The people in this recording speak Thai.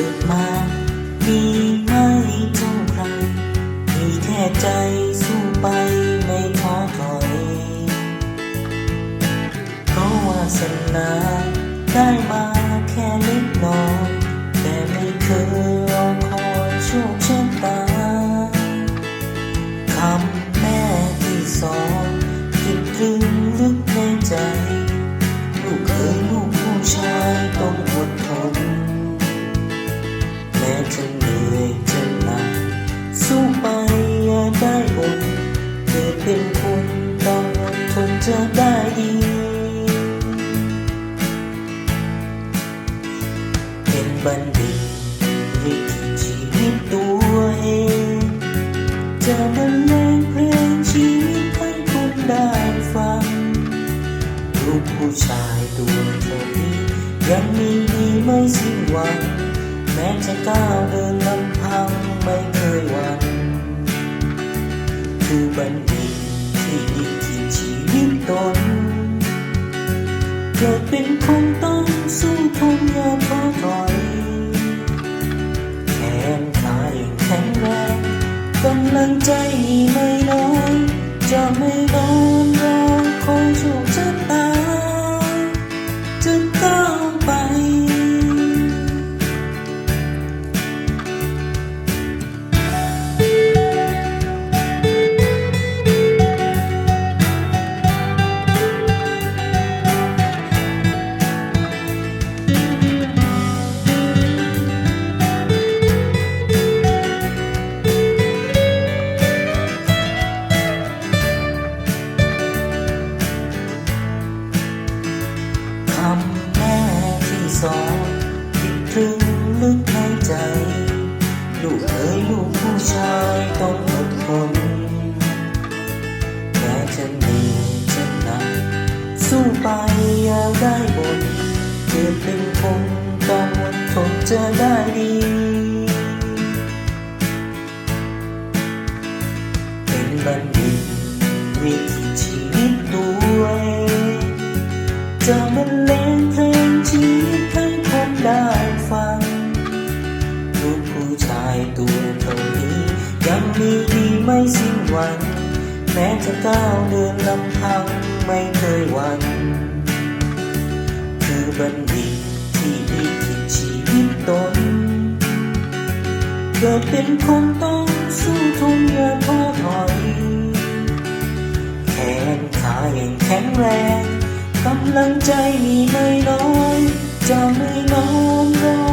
กิดมา มีไม่เจ้าใครมีแค่ใจสู้ไปไม่ท้อถอยเพราะวาสนาได้มา บัณฑิตวิถีชีวิตตัวเองจะบรรเลงเพลงชีวิตให้คนได้ฟังลูกผู้ชายตัวเท่านี้ยังมีดีไม่สิ้นหวัง แม้จะก้าวเดินลำพังไม่เคยหวั่นคือบัณฑิตที่ดีที่ชีวิตตนเกิดเป็นคนต้องสู้ทนอย่าท้อถอย จะ สอนคิดถึงลึกในใจ ลูกเอ๋ยลูกผู้ชายต้องอดทนแม้จะเหนื่อยจะหนักสู้ไปอย่าได้บ่นเกิดเป็นคนต้องอดทนจะได้ดีเป็นบัณฑิตวิถีชีวิตตัวเองจะบรรเล ยังมีดีไม่สิ้นหวังแม้จะก้าวเดินลำพังไม่เคยหวั่นคือบัณฑิตที่ดีที่ชีวิตตน เกิดเป็นคนต้องสู้ทนอย่าท้อถอย แขนขายังแข็งแรงกำลังใจมีไม่น้อย จะไม่น้อมรอ